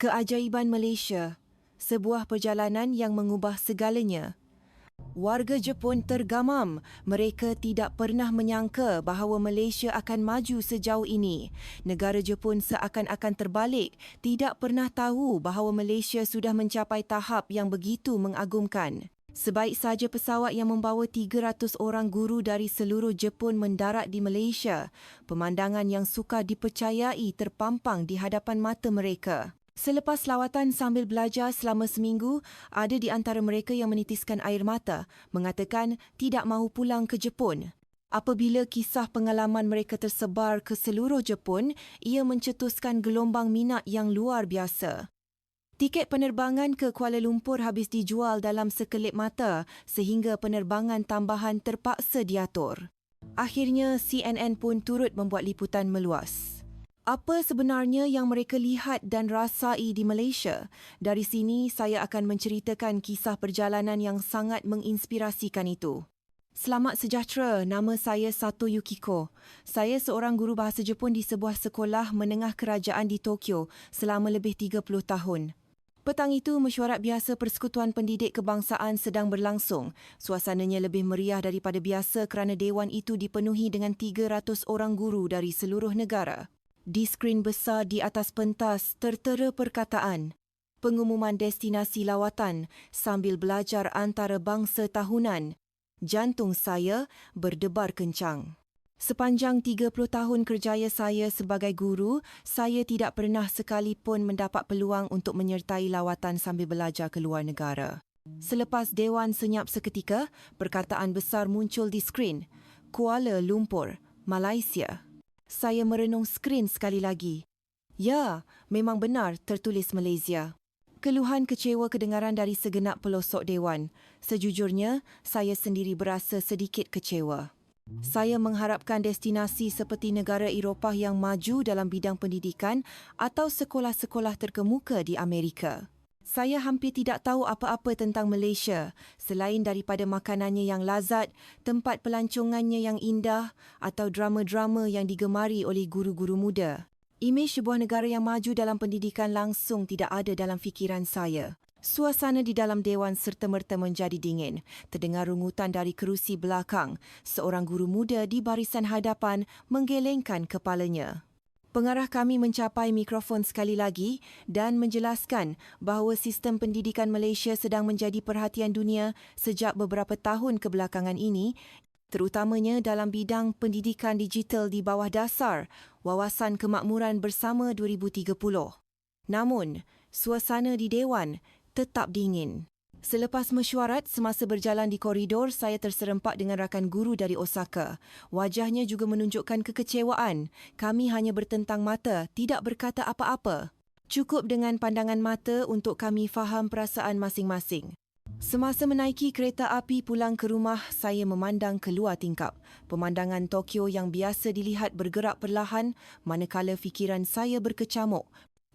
Keajaiban Malaysia, sebuah perjalanan yang mengubah segalanya. Warga Jepun tergamam. Mereka tidak pernah menyangka bahawa Malaysia akan maju sejauh ini. Negara Jepun seakan-akan terbalik, tidak pernah tahu bahawa Malaysia sudah mencapai tahap yang begitu mengagumkan. Sebaik saja pesawat yang membawa 300 orang guru dari seluruh Jepun mendarat di Malaysia, pemandangan yang suka dipercayai terpampang di hadapan mata mereka. Selepas lawatan sambil belajar selama seminggu, ada di antara mereka yang menitiskan air mata, mengatakan tidak mahu pulang ke Jepun. Apabila kisah pengalaman mereka tersebar ke seluruh Jepun, ia mencetuskan gelombang minat yang luar biasa. Tiket penerbangan ke Kuala Lumpur habis dijual dalam sekelip mata sehingga penerbangan tambahan terpaksa diatur. Akhirnya, CNN pun turut membuat liputan meluas. Apa sebenarnya yang mereka lihat dan rasai di Malaysia? Dari sini, saya akan menceritakan kisah perjalanan yang sangat menginspirasikan itu. Selamat sejahtera, nama saya Sato Yukiko. Saya seorang guru bahasa Jepun di sebuah sekolah menengah kerajaan di Tokyo selama lebih 30 tahun. Petang itu, mesyuarat biasa Persekutuan Pendidik Kebangsaan sedang berlangsung. Suasananya lebih meriah daripada biasa kerana dewan itu dipenuhi dengan 300 orang guru dari seluruh negara. Di skrin besar di atas pentas tertera perkataan pengumuman destinasi lawatan sambil belajar antarabangsa tahunan. Jantung saya berdebar kencang. Sepanjang 30 tahun kerjaya saya sebagai guru, saya tidak pernah sekalipun mendapat peluang untuk menyertai lawatan sambil belajar ke luar negara. Selepas Dewan senyap seketika, perkataan besar muncul di skrin. Kuala Lumpur, Malaysia. Saya merenung skrin sekali lagi. Ya, memang benar tertulis Malaysia. Keluhan kecewa kedengaran dari segenap pelosok dewan. Sejujurnya, saya sendiri berasa sedikit kecewa. Saya mengharapkan destinasi seperti negara Eropah yang maju dalam bidang pendidikan atau sekolah-sekolah terkemuka di Amerika. Saya hampir tidak tahu apa-apa tentang Malaysia selain daripada makanannya yang lazat, tempat pelancongannya yang indah atau drama-drama yang digemari oleh guru-guru muda. Imej sebuah negara yang maju dalam pendidikan langsung tidak ada dalam fikiran saya. Suasana di dalam dewan serta-merta menjadi dingin. Terdengar rungutan dari kerusi belakang. Seorang guru muda di barisan hadapan menggelengkan kepalanya. Pengarah kami mencapai mikrofon sekali lagi dan menjelaskan bahawa sistem pendidikan Malaysia sedang menjadi perhatian dunia sejak beberapa tahun kebelakangan ini terutamanya dalam bidang pendidikan digital di bawah dasar Wawasan Kemakmuran Bersama 2030. Namun, suasana di Dewan tetap dingin. Selepas mesyuarat, semasa berjalan di koridor, saya terserempak dengan rakan guru dari Osaka. Wajahnya juga menunjukkan kekecewaan. Kami hanya bertentang mata, tidak berkata apa-apa. Cukup dengan pandangan mata untuk kami faham perasaan masing-masing. Semasa menaiki kereta api pulang ke rumah, saya memandang keluar tingkap. Pemandangan Tokyo yang biasa dilihat bergerak perlahan, manakala fikiran saya berkecamuk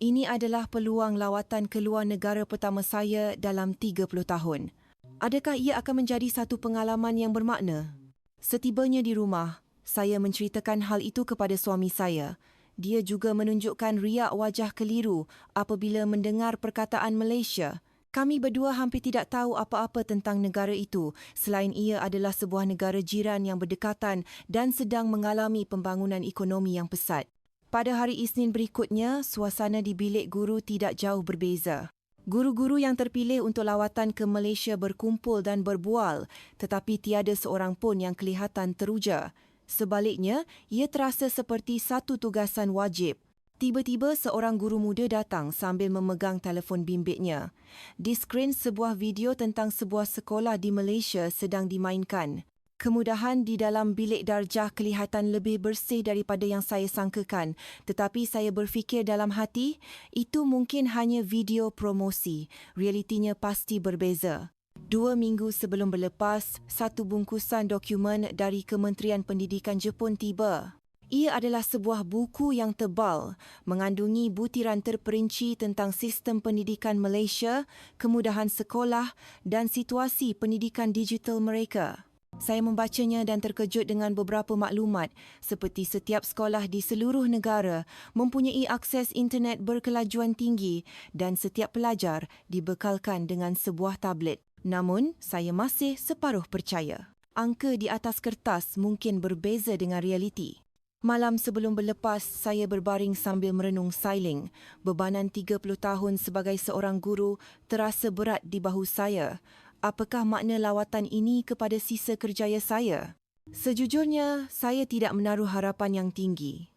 ini adalah peluang lawatan ke luar negara pertama saya dalam 30 tahun. Adakah ia akan menjadi satu pengalaman yang bermakna? Setibanya di rumah, saya menceritakan hal itu kepada suami saya. Dia juga menunjukkan riak wajah keliru apabila mendengar perkataan Malaysia. Kami berdua hampir tidak tahu apa-apa tentang negara itu selain ia adalah sebuah negara jiran yang berdekatan dan sedang mengalami pembangunan ekonomi yang pesat. Pada hari Isnin berikutnya, suasana di bilik guru tidak jauh berbeza. Guru-guru yang terpilih untuk lawatan ke Malaysia berkumpul dan berbual tetapi tiada seorang pun yang kelihatan teruja. Sebaliknya, ia terasa seperti satu tugasan wajib. Tiba-tiba seorang guru muda datang sambil memegang telefon bimbitnya. Di skrin sebuah video tentang sebuah sekolah di Malaysia sedang dimainkan. Kemudahan di dalam bilik darjah kelihatan lebih bersih daripada yang saya sangkakan. Tetapi saya berfikir dalam hati, itu mungkin hanya video promosi. Realitinya pasti berbeza. Dua minggu sebelum berlepas, satu bungkusan dokumen dari Kementerian Pendidikan Jepun tiba. Ia adalah sebuah buku yang tebal, mengandungi butiran terperinci tentang sistem pendidikan Malaysia, kemudahan sekolah dan situasi pendidikan digital mereka. Saya membacanya dan terkejut dengan beberapa maklumat seperti setiap sekolah di seluruh negara mempunyai akses internet berkelajuan tinggi dan setiap pelajar dibekalkan dengan sebuah tablet. Namun, saya masih separuh percaya. Angka di atas kertas mungkin berbeza dengan realiti. Malam sebelum berlepas, saya berbaring sambil merenung sailing. Bebanan 30 tahun sebagai seorang guru terasa berat di bahu saya apakah makna lawatan ini kepada sisa kerjaya saya? Sejujurnya, saya tidak menaruh harapan yang tinggi.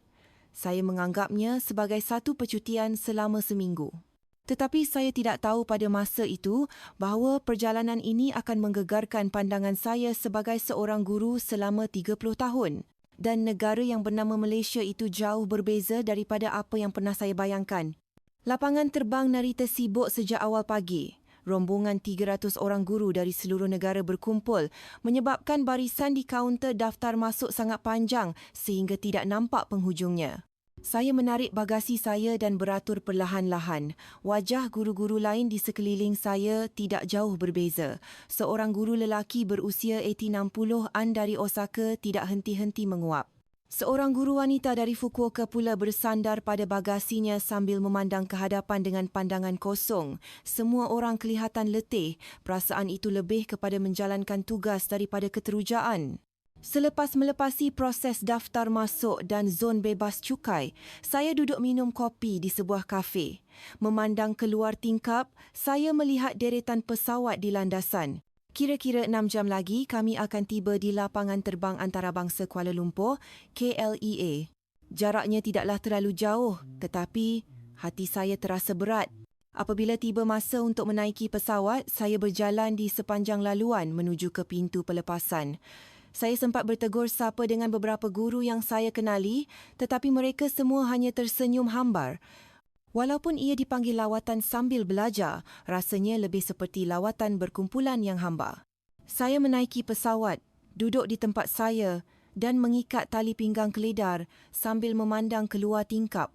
Saya menganggapnya sebagai satu percutian selama seminggu. Tetapi saya tidak tahu pada masa itu bahawa perjalanan ini akan menggegarkan pandangan saya sebagai seorang guru selama 30 tahun. Dan negara yang bernama Malaysia itu jauh berbeza daripada apa yang pernah saya bayangkan. Lapangan terbang Narita sibuk sejak awal pagi rombongan 300 orang guru dari seluruh negara berkumpul menyebabkan barisan di kaunter daftar masuk sangat panjang sehingga tidak nampak penghujungnya. Saya menarik bagasi saya dan beratur perlahan-lahan. Wajah guru-guru lain di sekeliling saya tidak jauh berbeza. Seorang guru lelaki berusia 80-an dari Osaka tidak henti-henti menguap. Seorang guru wanita dari Fukuoka pula bersandar pada bagasinya sambil memandang ke hadapan dengan pandangan kosong. Semua orang kelihatan letih. Perasaan itu lebih kepada menjalankan tugas daripada keterujaan. Selepas melepasi proses daftar masuk dan zon bebas cukai, saya duduk minum kopi di sebuah kafe. Memandang keluar tingkap, saya melihat deretan pesawat di landasan. Kira-kira enam jam lagi, kami akan tiba di lapangan terbang antarabangsa Kuala Lumpur, KLEA. Jaraknya tidaklah terlalu jauh, tetapi hati saya terasa berat. Apabila tiba masa untuk menaiki pesawat, saya berjalan di sepanjang laluan menuju ke pintu pelepasan. Saya sempat bertegur sapa dengan beberapa guru yang saya kenali, tetapi mereka semua hanya tersenyum hambar. Walaupun ia dipanggil lawatan sambil belajar, rasanya lebih seperti lawatan berkumpulan yang hamba. Saya menaiki pesawat, duduk di tempat saya dan mengikat tali pinggang keledar sambil memandang keluar tingkap.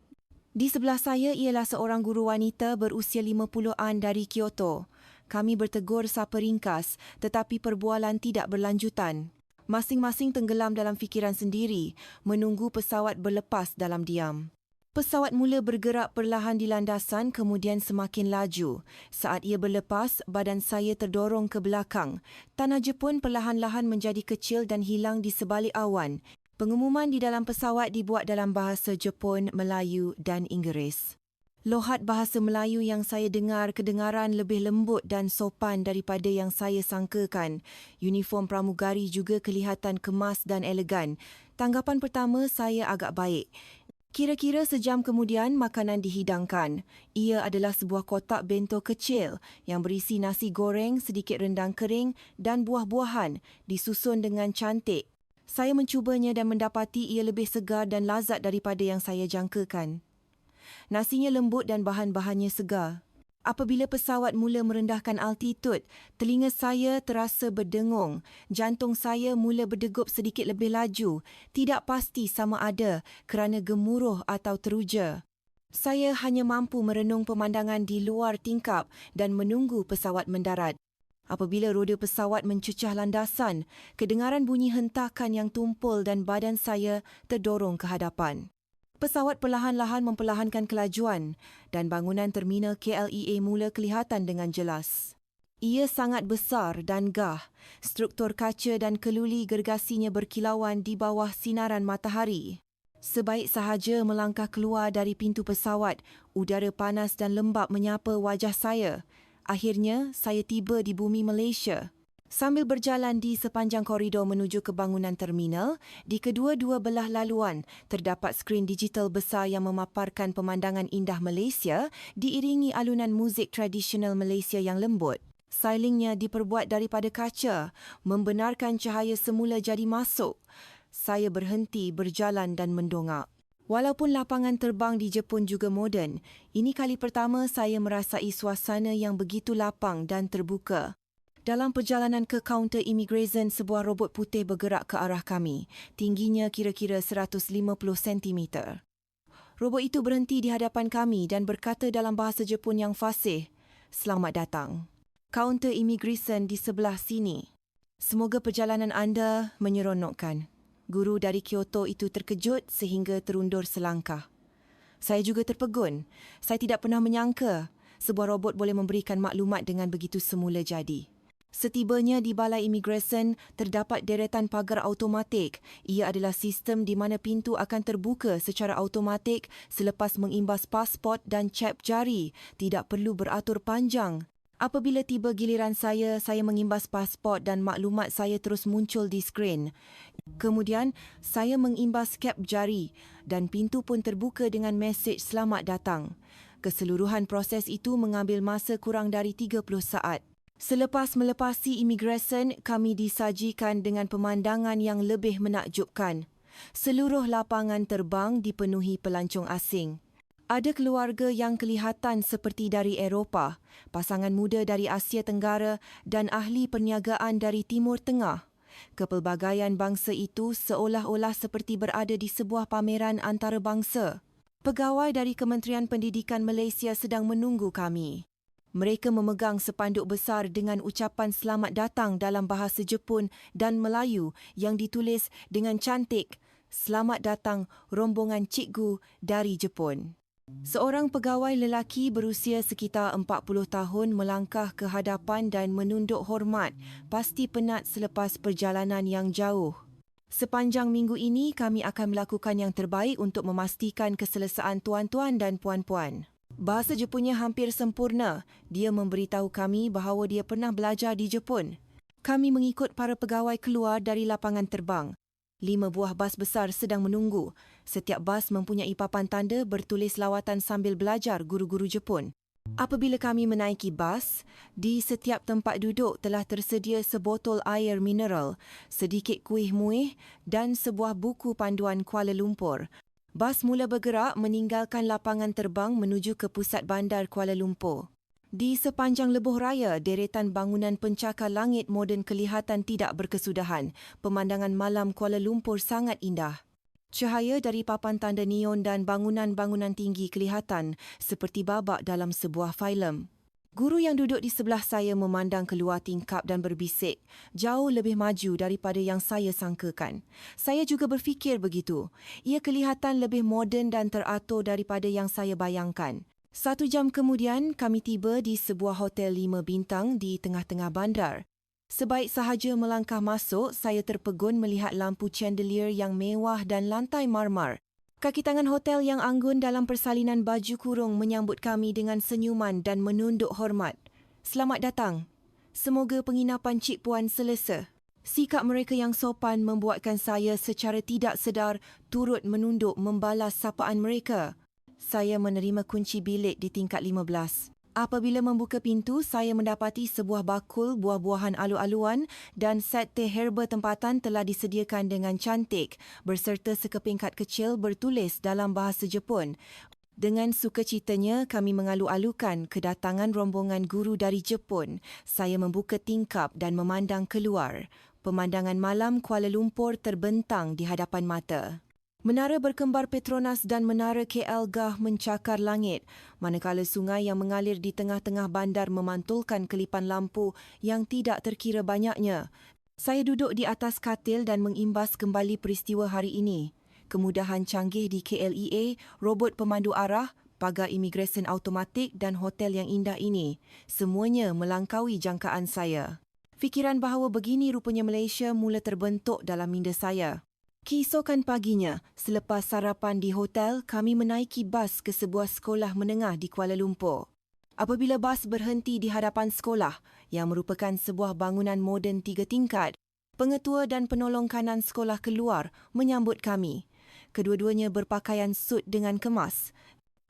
Di sebelah saya ialah seorang guru wanita berusia 50-an dari Kyoto. Kami bertegur sapa ringkas tetapi perbualan tidak berlanjutan. Masing-masing tenggelam dalam fikiran sendiri, menunggu pesawat berlepas dalam diam. Pesawat mula bergerak perlahan di landasan kemudian semakin laju. Saat ia berlepas, badan saya terdorong ke belakang. Tanah Jepun perlahan-lahan menjadi kecil dan hilang di sebalik awan. Pengumuman di dalam pesawat dibuat dalam bahasa Jepun, Melayu dan Inggeris. Lohat bahasa Melayu yang saya dengar kedengaran lebih lembut dan sopan daripada yang saya sangkakan. Uniform pramugari juga kelihatan kemas dan elegan. Tanggapan pertama saya agak baik. Kira-kira sejam kemudian makanan dihidangkan. Ia adalah sebuah kotak bento kecil yang berisi nasi goreng, sedikit rendang kering dan buah-buahan disusun dengan cantik. Saya mencubanya dan mendapati ia lebih segar dan lazat daripada yang saya jangkakan. Nasinya lembut dan bahan-bahannya segar. Apabila pesawat mula merendahkan altitud, telinga saya terasa berdengung. Jantung saya mula berdegup sedikit lebih laju. Tidak pasti sama ada kerana gemuruh atau teruja. Saya hanya mampu merenung pemandangan di luar tingkap dan menunggu pesawat mendarat. Apabila roda pesawat mencecah landasan, kedengaran bunyi hentakan yang tumpul dan badan saya terdorong ke hadapan. Pesawat perlahan-lahan memperlahankan kelajuan dan bangunan terminal KLEA mula kelihatan dengan jelas. Ia sangat besar dan gah. Struktur kaca dan keluli gergasinya berkilauan di bawah sinaran matahari. Sebaik sahaja melangkah keluar dari pintu pesawat, udara panas dan lembap menyapa wajah saya. Akhirnya, saya tiba di bumi Malaysia. Sambil berjalan di sepanjang koridor menuju ke bangunan terminal, di kedua-dua belah laluan terdapat skrin digital besar yang memaparkan pemandangan indah Malaysia diiringi alunan muzik tradisional Malaysia yang lembut. Sailingnya diperbuat daripada kaca, membenarkan cahaya semula jadi masuk. Saya berhenti berjalan dan mendongak. Walaupun lapangan terbang di Jepun juga moden, ini kali pertama saya merasai suasana yang begitu lapang dan terbuka. Dalam perjalanan ke kaunter immigration, sebuah robot putih bergerak ke arah kami. Tingginya kira-kira 150 cm. Robot itu berhenti di hadapan kami dan berkata dalam bahasa Jepun yang fasih, Selamat datang. Kaunter immigration di sebelah sini. Semoga perjalanan anda menyeronokkan. Guru dari Kyoto itu terkejut sehingga terundur selangkah. Saya juga terpegun. Saya tidak pernah menyangka sebuah robot boleh memberikan maklumat dengan begitu semula jadi. Setibanya di Balai Imigresen, terdapat deretan pagar automatik. Ia adalah sistem di mana pintu akan terbuka secara automatik selepas mengimbas pasport dan cep jari. Tidak perlu beratur panjang. Apabila tiba giliran saya, saya mengimbas pasport dan maklumat saya terus muncul di skrin. Kemudian, saya mengimbas kep jari dan pintu pun terbuka dengan mesej selamat datang. Keseluruhan proses itu mengambil masa kurang dari 30 saat. Selepas melepasi imigresen, kami disajikan dengan pemandangan yang lebih menakjubkan. Seluruh lapangan terbang dipenuhi pelancong asing. Ada keluarga yang kelihatan seperti dari Eropah, pasangan muda dari Asia Tenggara dan ahli perniagaan dari Timur Tengah. Kepelbagaian bangsa itu seolah-olah seperti berada di sebuah pameran antarabangsa. Pegawai dari Kementerian Pendidikan Malaysia sedang menunggu kami. Mereka memegang sepanduk besar dengan ucapan selamat datang dalam bahasa Jepun dan Melayu yang ditulis dengan cantik, Selamat datang rombongan cikgu dari Jepun. Seorang pegawai lelaki berusia sekitar 40 tahun melangkah ke hadapan dan menunduk hormat, pasti penat selepas perjalanan yang jauh. Sepanjang minggu ini, kami akan melakukan yang terbaik untuk memastikan keselesaan tuan-tuan dan puan-puan. Bahasa Jepunnya hampir sempurna. Dia memberitahu kami bahawa dia pernah belajar di Jepun. Kami mengikut para pegawai keluar dari lapangan terbang. Lima buah bas besar sedang menunggu. Setiap bas mempunyai papan tanda bertulis lawatan sambil belajar guru-guru Jepun. Apabila kami menaiki bas, di setiap tempat duduk telah tersedia sebotol air mineral, sedikit kuih muih dan sebuah buku panduan Kuala Lumpur Bas mula bergerak meninggalkan lapangan terbang menuju ke pusat bandar Kuala Lumpur. Di sepanjang lebuh raya, deretan bangunan pencakar langit moden kelihatan tidak berkesudahan. Pemandangan malam Kuala Lumpur sangat indah. Cahaya dari papan tanda neon dan bangunan-bangunan tinggi kelihatan seperti babak dalam sebuah filem. Guru yang duduk di sebelah saya memandang keluar tingkap dan berbisik, jauh lebih maju daripada yang saya sangkakan. Saya juga berfikir begitu. Ia kelihatan lebih moden dan teratur daripada yang saya bayangkan. Satu jam kemudian, kami tiba di sebuah hotel lima bintang di tengah-tengah bandar. Sebaik sahaja melangkah masuk, saya terpegun melihat lampu chandelier yang mewah dan lantai marmar. Kaki tangan hotel yang anggun dalam persalinan baju kurung menyambut kami dengan senyuman dan menunduk hormat. Selamat datang. Semoga penginapan Cik Puan selesa. Sikap mereka yang sopan membuatkan saya secara tidak sedar turut menunduk membalas sapaan mereka. Saya menerima kunci bilik di tingkat 15. Apabila membuka pintu, saya mendapati sebuah bakul buah-buahan alu-aluan dan set teh herba tempatan telah disediakan dengan cantik berserta sekeping kad kecil bertulis dalam bahasa Jepun. Dengan sukacitanya, kami mengalu-alukan kedatangan rombongan guru dari Jepun. Saya membuka tingkap dan memandang keluar. Pemandangan malam Kuala Lumpur terbentang di hadapan mata. Menara berkembar Petronas dan Menara KL Gah mencakar langit, manakala sungai yang mengalir di tengah-tengah bandar memantulkan kelipan lampu yang tidak terkira banyaknya. Saya duduk di atas katil dan mengimbas kembali peristiwa hari ini. Kemudahan canggih di KLEA, robot pemandu arah, pagar imigresen automatik dan hotel yang indah ini, semuanya melangkaui jangkaan saya. Fikiran bahawa begini rupanya Malaysia mula terbentuk dalam minda saya. Keesokan paginya, selepas sarapan di hotel, kami menaiki bas ke sebuah sekolah menengah di Kuala Lumpur. Apabila bas berhenti di hadapan sekolah, yang merupakan sebuah bangunan moden tiga tingkat, pengetua dan penolong kanan sekolah keluar menyambut kami. Kedua-duanya berpakaian sut dengan kemas.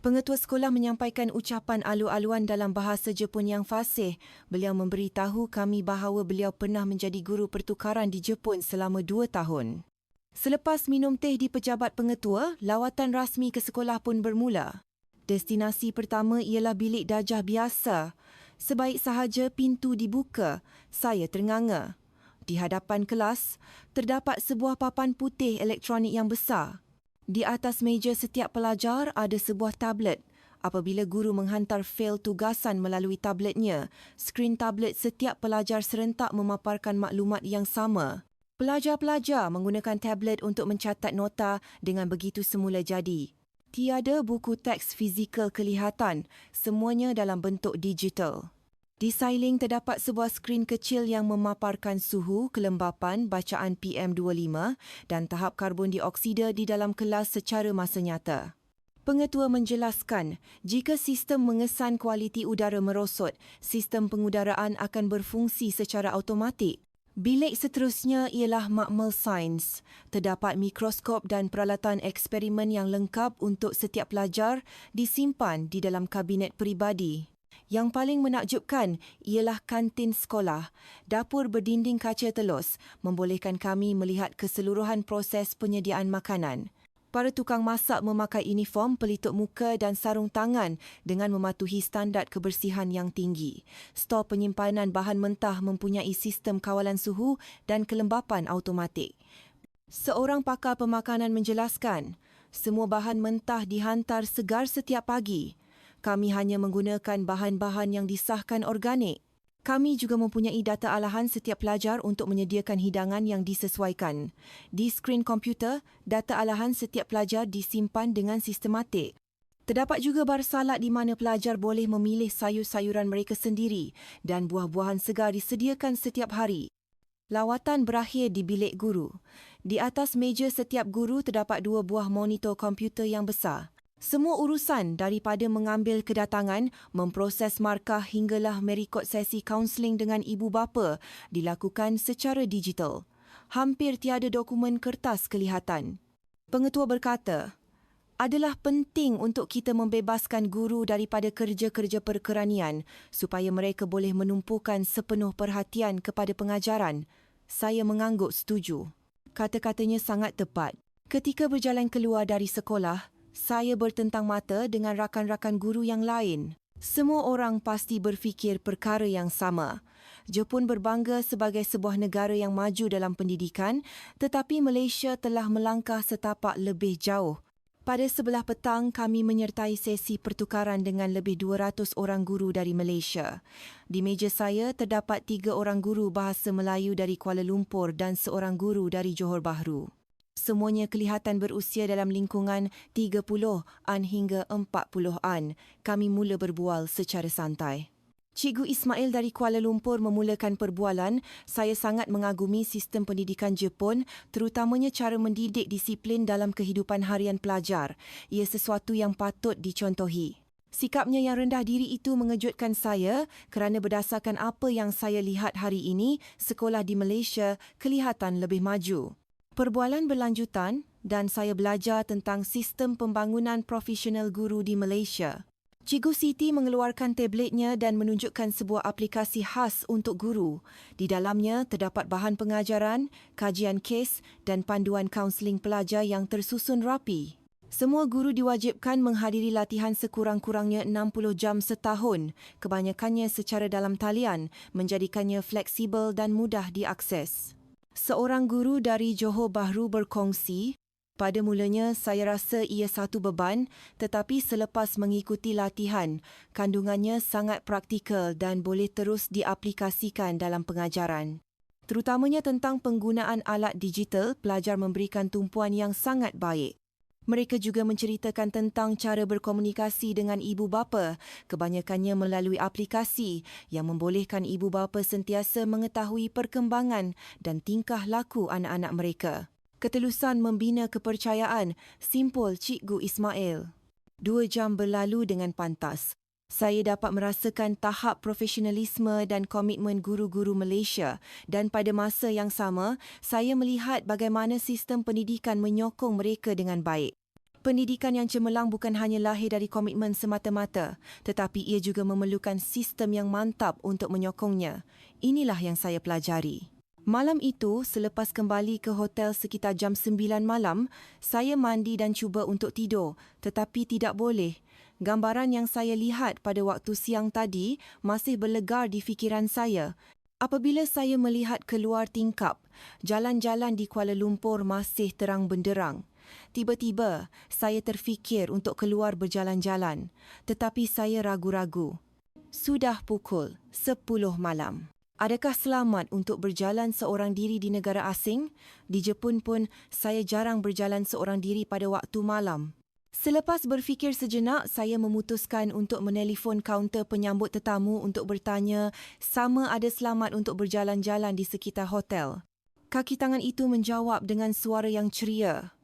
Pengetua sekolah menyampaikan ucapan alu-aluan dalam bahasa Jepun yang fasih. Beliau memberitahu kami bahawa beliau pernah menjadi guru pertukaran di Jepun selama dua tahun. Selepas minum teh di pejabat pengetua, lawatan rasmi ke sekolah pun bermula. Destinasi pertama ialah bilik dajah biasa. Sebaik sahaja pintu dibuka, saya ternganga. Di hadapan kelas, terdapat sebuah papan putih elektronik yang besar. Di atas meja setiap pelajar ada sebuah tablet. Apabila guru menghantar fail tugasan melalui tabletnya, skrin tablet setiap pelajar serentak memaparkan maklumat yang sama. Pelajar-pelajar menggunakan tablet untuk mencatat nota dengan begitu semula jadi. Tiada buku teks fizikal kelihatan, semuanya dalam bentuk digital. Di Sailing terdapat sebuah skrin kecil yang memaparkan suhu, kelembapan, bacaan PM25 dan tahap karbon dioksida di dalam kelas secara masa nyata. Pengetua menjelaskan, jika sistem mengesan kualiti udara merosot, sistem pengudaraan akan berfungsi secara automatik. Bilik seterusnya ialah makmal sains. Terdapat mikroskop dan peralatan eksperimen yang lengkap untuk setiap pelajar disimpan di dalam kabinet peribadi. Yang paling menakjubkan ialah kantin sekolah. Dapur berdinding kaca telus membolehkan kami melihat keseluruhan proses penyediaan makanan. Para tukang masak memakai uniform pelitup muka dan sarung tangan dengan mematuhi standard kebersihan yang tinggi. Stor penyimpanan bahan mentah mempunyai sistem kawalan suhu dan kelembapan automatik. Seorang pakar pemakanan menjelaskan, semua bahan mentah dihantar segar setiap pagi. Kami hanya menggunakan bahan-bahan yang disahkan organik. Kami juga mempunyai data alahan setiap pelajar untuk menyediakan hidangan yang disesuaikan. Di skrin komputer, data alahan setiap pelajar disimpan dengan sistematik. Terdapat juga bar salat di mana pelajar boleh memilih sayur-sayuran mereka sendiri dan buah-buahan segar disediakan setiap hari. Lawatan berakhir di bilik guru. Di atas meja setiap guru terdapat dua buah monitor komputer yang besar. Semua urusan daripada mengambil kedatangan, memproses markah hinggalah merikot sesi kaunseling dengan ibu bapa dilakukan secara digital. Hampir tiada dokumen kertas kelihatan. Pengetua berkata, adalah penting untuk kita membebaskan guru daripada kerja-kerja perkeranian supaya mereka boleh menumpukan sepenuh perhatian kepada pengajaran. Saya mengangguk setuju. Kata-katanya sangat tepat. Ketika berjalan keluar dari sekolah, saya bertentang mata dengan rakan-rakan guru yang lain. Semua orang pasti berfikir perkara yang sama. Jepun berbangga sebagai sebuah negara yang maju dalam pendidikan, tetapi Malaysia telah melangkah setapak lebih jauh. Pada sebelah petang, kami menyertai sesi pertukaran dengan lebih 200 orang guru dari Malaysia. Di meja saya terdapat tiga orang guru bahasa Melayu dari Kuala Lumpur dan seorang guru dari Johor Bahru. Semuanya kelihatan berusia dalam lingkungan 30-an hingga 40-an. Kami mula berbual secara santai. Cikgu Ismail dari Kuala Lumpur memulakan perbualan. Saya sangat mengagumi sistem pendidikan Jepun, terutamanya cara mendidik disiplin dalam kehidupan harian pelajar. Ia sesuatu yang patut dicontohi. Sikapnya yang rendah diri itu mengejutkan saya kerana berdasarkan apa yang saya lihat hari ini, sekolah di Malaysia kelihatan lebih maju. Perbualan berlanjutan dan saya belajar tentang sistem pembangunan profesional guru di Malaysia. Cikgu Siti mengeluarkan tabletnya dan menunjukkan sebuah aplikasi khas untuk guru. Di dalamnya terdapat bahan pengajaran, kajian kes dan panduan kaunseling pelajar yang tersusun rapi. Semua guru diwajibkan menghadiri latihan sekurang-kurangnya 60 jam setahun, kebanyakannya secara dalam talian, menjadikannya fleksibel dan mudah diakses. Seorang guru dari Johor Bahru berkongsi, pada mulanya saya rasa ia satu beban tetapi selepas mengikuti latihan, kandungannya sangat praktikal dan boleh terus diaplikasikan dalam pengajaran. Terutamanya tentang penggunaan alat digital, pelajar memberikan tumpuan yang sangat baik. Mereka juga menceritakan tentang cara berkomunikasi dengan ibu bapa, kebanyakannya melalui aplikasi yang membolehkan ibu bapa sentiasa mengetahui perkembangan dan tingkah laku anak-anak mereka. Ketelusan membina kepercayaan, simpul Cikgu Ismail. Dua jam berlalu dengan pantas. Saya dapat merasakan tahap profesionalisme dan komitmen guru-guru Malaysia dan pada masa yang sama, saya melihat bagaimana sistem pendidikan menyokong mereka dengan baik. Pendidikan yang cemerlang bukan hanya lahir dari komitmen semata-mata, tetapi ia juga memerlukan sistem yang mantap untuk menyokongnya. Inilah yang saya pelajari. Malam itu, selepas kembali ke hotel sekitar jam 9 malam, saya mandi dan cuba untuk tidur, tetapi tidak boleh gambaran yang saya lihat pada waktu siang tadi masih berlegar di fikiran saya. Apabila saya melihat keluar tingkap, jalan-jalan di Kuala Lumpur masih terang benderang. Tiba-tiba, saya terfikir untuk keluar berjalan-jalan, tetapi saya ragu-ragu. Sudah pukul 10 malam. Adakah selamat untuk berjalan seorang diri di negara asing? Di Jepun pun, saya jarang berjalan seorang diri pada waktu malam. Selepas berfikir sejenak, saya memutuskan untuk menelefon kaunter penyambut tetamu untuk bertanya sama ada selamat untuk berjalan-jalan di sekitar hotel. Kaki tangan itu menjawab dengan suara yang ceria.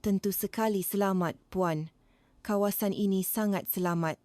Tentu sekali selamat, Puan. Kawasan ini sangat selamat.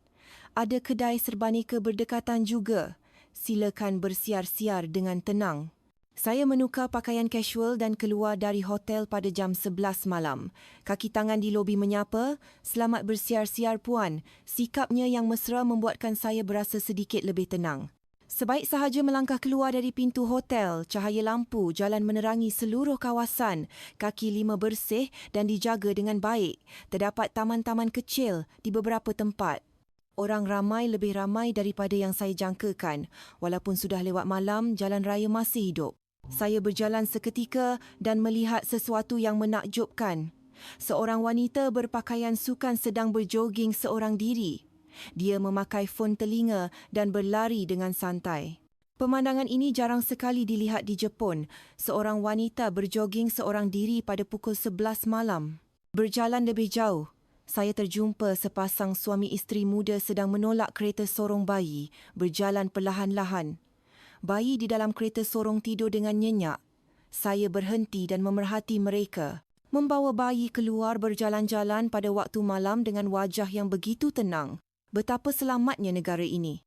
Ada kedai serbaneka berdekatan juga silakan bersiar-siar dengan tenang. Saya menukar pakaian casual dan keluar dari hotel pada jam 11 malam. Kaki tangan di lobi menyapa, selamat bersiar-siar puan. Sikapnya yang mesra membuatkan saya berasa sedikit lebih tenang. Sebaik sahaja melangkah keluar dari pintu hotel, cahaya lampu jalan menerangi seluruh kawasan. Kaki lima bersih dan dijaga dengan baik. Terdapat taman-taman kecil di beberapa tempat orang ramai lebih ramai daripada yang saya jangkakan. Walaupun sudah lewat malam, jalan raya masih hidup. Saya berjalan seketika dan melihat sesuatu yang menakjubkan. Seorang wanita berpakaian sukan sedang berjoging seorang diri. Dia memakai fon telinga dan berlari dengan santai. Pemandangan ini jarang sekali dilihat di Jepun. Seorang wanita berjoging seorang diri pada pukul 11 malam. Berjalan lebih jauh, saya terjumpa sepasang suami isteri muda sedang menolak kereta sorong bayi berjalan perlahan-lahan. Bayi di dalam kereta sorong tidur dengan nyenyak. Saya berhenti dan memerhati mereka. Membawa bayi keluar berjalan-jalan pada waktu malam dengan wajah yang begitu tenang. Betapa selamatnya negara ini.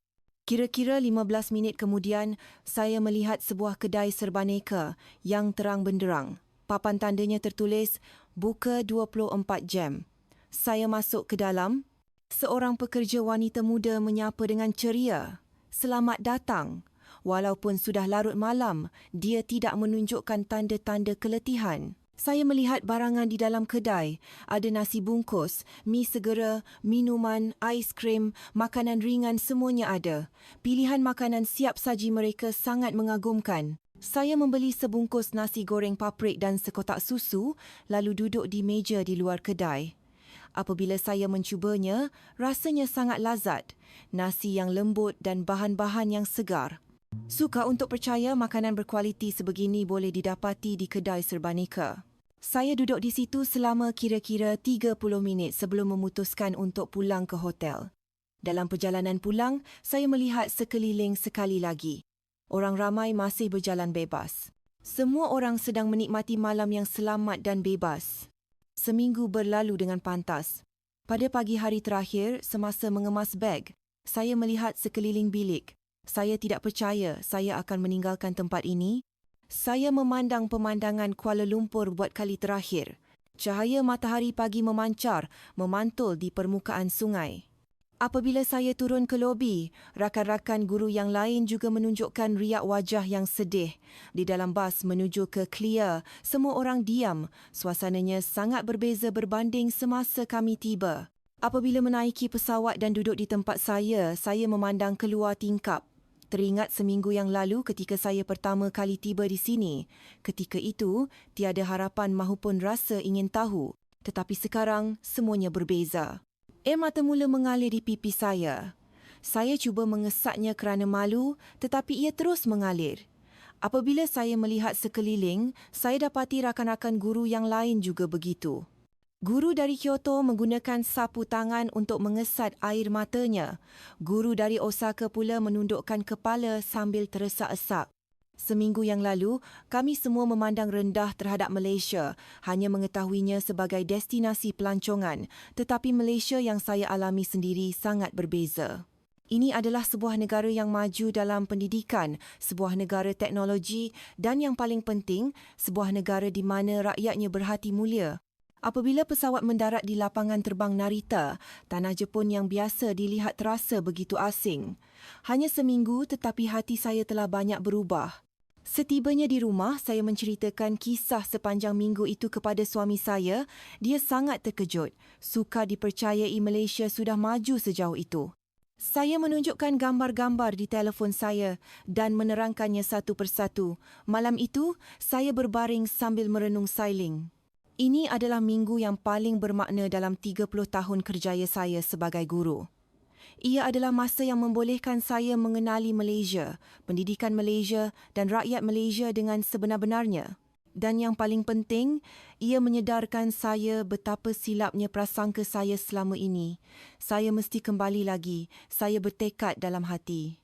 Kira-kira 15 minit kemudian, saya melihat sebuah kedai serbaneka yang terang benderang. Papan tandanya tertulis, buka 24 jam. Saya masuk ke dalam. Seorang pekerja wanita muda menyapa dengan ceria. Selamat datang. Walaupun sudah larut malam, dia tidak menunjukkan tanda-tanda keletihan. Saya melihat barangan di dalam kedai. Ada nasi bungkus, mi segera, minuman, aiskrim, makanan ringan semuanya ada. Pilihan makanan siap saji mereka sangat mengagumkan. Saya membeli sebungkus nasi goreng paprik dan sekotak susu lalu duduk di meja di luar kedai. Apabila saya mencubanya, rasanya sangat lazat. Nasi yang lembut dan bahan-bahan yang segar. Suka untuk percaya makanan berkualiti sebegini boleh didapati di kedai serbanika. Saya duduk di situ selama kira-kira 30 minit sebelum memutuskan untuk pulang ke hotel. Dalam perjalanan pulang, saya melihat sekeliling sekali lagi. Orang ramai masih berjalan bebas. Semua orang sedang menikmati malam yang selamat dan bebas. Seminggu berlalu dengan pantas. Pada pagi hari terakhir, semasa mengemas beg, saya melihat sekeliling bilik. Saya tidak percaya saya akan meninggalkan tempat ini. Saya memandang pemandangan Kuala Lumpur buat kali terakhir. Cahaya matahari pagi memancar, memantul di permukaan sungai. Apabila saya turun ke lobi, rakan-rakan guru yang lain juga menunjukkan riak wajah yang sedih. Di dalam bas menuju ke Clear, semua orang diam. Suasananya sangat berbeza berbanding semasa kami tiba. Apabila menaiki pesawat dan duduk di tempat saya, saya memandang keluar tingkap. Teringat seminggu yang lalu ketika saya pertama kali tiba di sini. Ketika itu, tiada harapan mahupun rasa ingin tahu. Tetapi sekarang, semuanya berbeza. Air mata mula mengalir di pipi saya. Saya cuba mengesatnya kerana malu tetapi ia terus mengalir. Apabila saya melihat sekeliling, saya dapati rakan-rakan guru yang lain juga begitu. Guru dari Kyoto menggunakan sapu tangan untuk mengesat air matanya. Guru dari Osaka pula menundukkan kepala sambil teresak-esak. Seminggu yang lalu, kami semua memandang rendah terhadap Malaysia, hanya mengetahuinya sebagai destinasi pelancongan, tetapi Malaysia yang saya alami sendiri sangat berbeza. Ini adalah sebuah negara yang maju dalam pendidikan, sebuah negara teknologi dan yang paling penting, sebuah negara di mana rakyatnya berhati mulia. Apabila pesawat mendarat di lapangan terbang Narita, tanah Jepun yang biasa dilihat terasa begitu asing. Hanya seminggu tetapi hati saya telah banyak berubah. Setibanya di rumah, saya menceritakan kisah sepanjang minggu itu kepada suami saya. Dia sangat terkejut. Suka dipercayai Malaysia sudah maju sejauh itu. Saya menunjukkan gambar-gambar di telefon saya dan menerangkannya satu persatu. Malam itu, saya berbaring sambil merenung sailing. Ini adalah minggu yang paling bermakna dalam 30 tahun kerjaya saya sebagai guru. Ia adalah masa yang membolehkan saya mengenali Malaysia, pendidikan Malaysia dan rakyat Malaysia dengan sebenar-benarnya. Dan yang paling penting, ia menyedarkan saya betapa silapnya prasangka saya selama ini. Saya mesti kembali lagi. Saya bertekad dalam hati.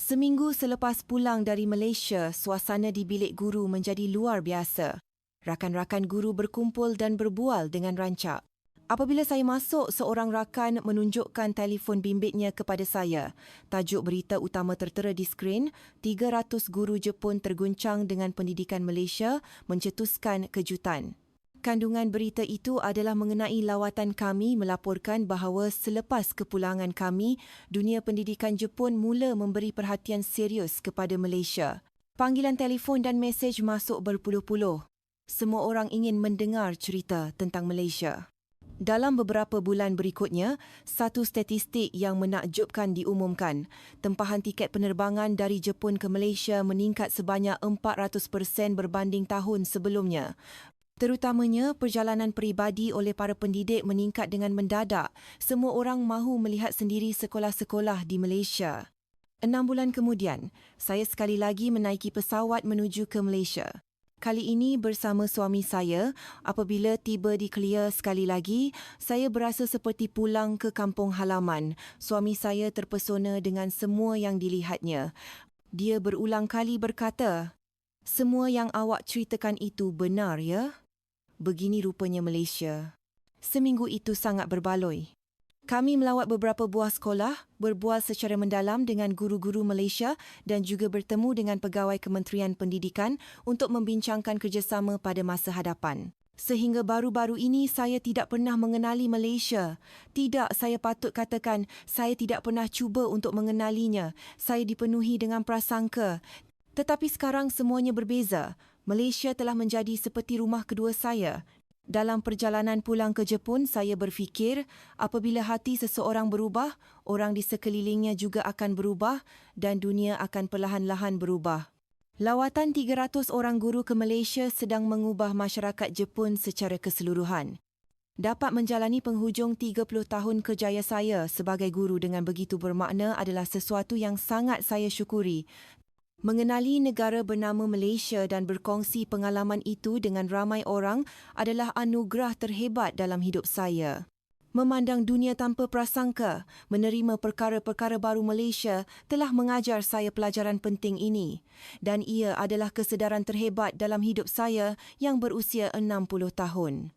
Seminggu selepas pulang dari Malaysia, suasana di bilik guru menjadi luar biasa. Rakan-rakan guru berkumpul dan berbual dengan rancak. Apabila saya masuk, seorang rakan menunjukkan telefon bimbitnya kepada saya. Tajuk berita utama tertera di skrin, 300 guru Jepun terguncang dengan pendidikan Malaysia mencetuskan kejutan. Kandungan berita itu adalah mengenai lawatan kami melaporkan bahawa selepas kepulangan kami, dunia pendidikan Jepun mula memberi perhatian serius kepada Malaysia. Panggilan telefon dan mesej masuk berpuluh-puluh semua orang ingin mendengar cerita tentang Malaysia. Dalam beberapa bulan berikutnya, satu statistik yang menakjubkan diumumkan. Tempahan tiket penerbangan dari Jepun ke Malaysia meningkat sebanyak 400% berbanding tahun sebelumnya. Terutamanya, perjalanan peribadi oleh para pendidik meningkat dengan mendadak. Semua orang mahu melihat sendiri sekolah-sekolah di Malaysia. Enam bulan kemudian, saya sekali lagi menaiki pesawat menuju ke Malaysia. Kali ini bersama suami saya, apabila tiba di Kelia sekali lagi, saya berasa seperti pulang ke kampung halaman. Suami saya terpesona dengan semua yang dilihatnya. Dia berulang kali berkata, "Semua yang awak ceritakan itu benar, ya?" Begini rupanya Malaysia. Seminggu itu sangat berbaloi. Kami melawat beberapa buah sekolah, berbual secara mendalam dengan guru-guru Malaysia dan juga bertemu dengan pegawai Kementerian Pendidikan untuk membincangkan kerjasama pada masa hadapan. Sehingga baru-baru ini saya tidak pernah mengenali Malaysia. Tidak, saya patut katakan saya tidak pernah cuba untuk mengenalinya. Saya dipenuhi dengan prasangka. Tetapi sekarang semuanya berbeza. Malaysia telah menjadi seperti rumah kedua saya dalam perjalanan pulang ke Jepun, saya berfikir apabila hati seseorang berubah, orang di sekelilingnya juga akan berubah dan dunia akan perlahan-lahan berubah. Lawatan 300 orang guru ke Malaysia sedang mengubah masyarakat Jepun secara keseluruhan. Dapat menjalani penghujung 30 tahun kerjaya saya sebagai guru dengan begitu bermakna adalah sesuatu yang sangat saya syukuri Mengenali negara bernama Malaysia dan berkongsi pengalaman itu dengan ramai orang adalah anugerah terhebat dalam hidup saya. Memandang dunia tanpa prasangka, menerima perkara-perkara baru Malaysia telah mengajar saya pelajaran penting ini dan ia adalah kesedaran terhebat dalam hidup saya yang berusia 60 tahun.